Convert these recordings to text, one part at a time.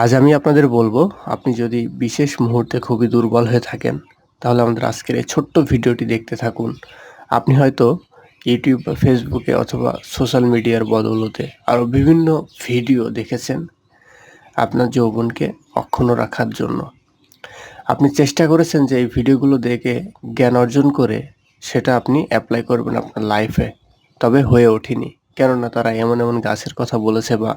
আজ আমি আপনাদের বলব, আপনি যদি বিশেষ মুহূর্তে খুবই দুর্বল হয়ে থাকেন, তাহলে আমাদের আজকের এই ছোট্ট ভিডিওটি দেখতে থাকুন। আপনি হয়তো ইউটিউব বা ফেসবুকে অথবা সোশ্যাল মিডিয়ার বদৌলতে আরও বিভিন্ন ভিডিও দেখেছেন আপনার যৌবনকে অক্ষুণ্ণ রাখার জন্য। আপনি চেষ্টা করেছেন যে এই ভিডিওগুলো দেখে জ্ঞান অর্জন করে সেটা আপনি অ্যাপ্লাই করবেন আপনার লাইফে তবে হয়ে ওঠেনি। কেননা তারা এমন এমন গাছের কথা বলেছে বা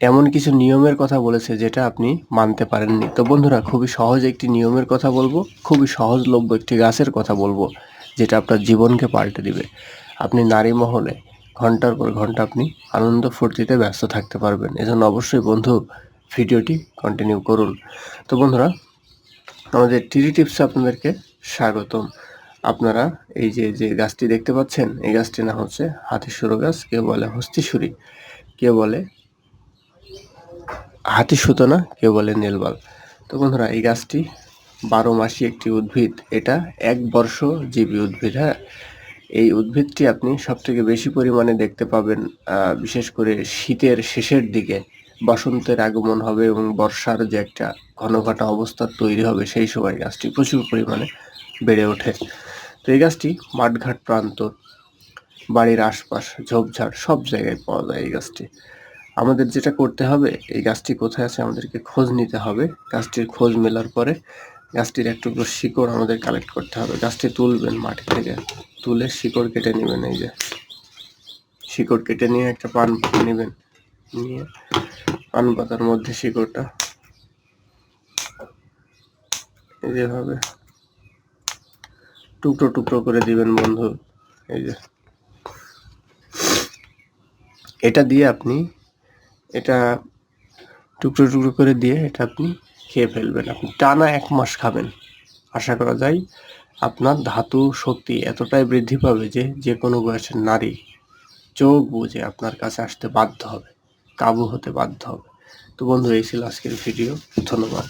এমন কিছু নিয়মের কথা বলেছে যেটা আপনি মানতে পারেননি। তো বন্ধুরা, খুবই সহজ একটি নিয়মের কথা বলব, খুবই সহজলভ্য একটি গাছের কথা বলব, যেটা আপনার জীবনকে পাল্টে দিবে। আপনি নারী মহলে ঘণ্টার পর ঘণ্টা আপনি আনন্দ ফুর্তিতে ব্যস্ত থাকতে পারবেন। এজন্য অবশ্যই বন্ধু, ভিডিওটি কন্টিনিউ করুন। তো বন্ধুরা, আমাদের টিডি টিপসে আপনাদেরকে স্বাগতম। আপনারা এই যে যে গাছটি দেখতে পাচ্ছেন, এই গাছটির নাম হচ্ছে হাতিসুরো গাছ, কেউ বলে হস্তিসুরি কেউ বলে হাতি সুতনা কেউ বলে নীলবাল তো বন্ধুরা, এই গাছটি বারো মাসি একটি উদ্ভিদ। এটা এক বর্ষ জীবী উদ্ভিদ হ্যাঁ? এই উদ্ভিদটি আপনি সবথেকে বেশি পরিমাণে দেখতে পাবেন বিশেষ করে শীতের শেষের দিকে। বসন্তের আগমন হবে এবং বর্ষার যে একটা ঘন ঘটা অবস্থা তৈরি হবে, সেই সময় গাছটি প্রচুর পরিমাণে বেড়ে ওঠে। তো এই গাছটি মাঠঘাট প্রান্ত, বাড়ির আশপাশ, ঝোপঝাড় সব জায়গায় পাওয়া যায় এই গাছটি। আমাদের যেটা করতে হবে, এই গাছটি কোথায় আছে আমাদেরকে খোঁজ নিতে হবে। গাছটির খোঁজ মেলার পরে গাছটির একটু শিকড় আমাদের কালেক্ট করতে হবে। গাছটি তুলবেন মাটি থেকে, তুলে শিকড় কেটে নেবেন এই যে। শিকড় কেটে নিয়ে একটা পান নেবেন। নিয়ে পান পাতার মধ্যে শিকড়টা যেভাবে টুকরো টুকরো করে দিবেন বন্ধু, এই যে। এটা দিয়ে আপনি এটা টুকরো টুকরো করে দিয়ে এটা আপনি খেয়ে ফেলবেন। আপনি টানা এক মাস খাবেন। আশা করা যায় আপনার ধাতু শক্তি এতটাই বৃদ্ধি পাবে যে যে কোনো বয়সের নারী চোখ বুঝে আপনার কাছে আসতে বাধ্য হবে, কাবু হতে বাধ্য হবে। তো বন্ধু, এই ছিল আজকের ভিডিও। ধন্যবাদ।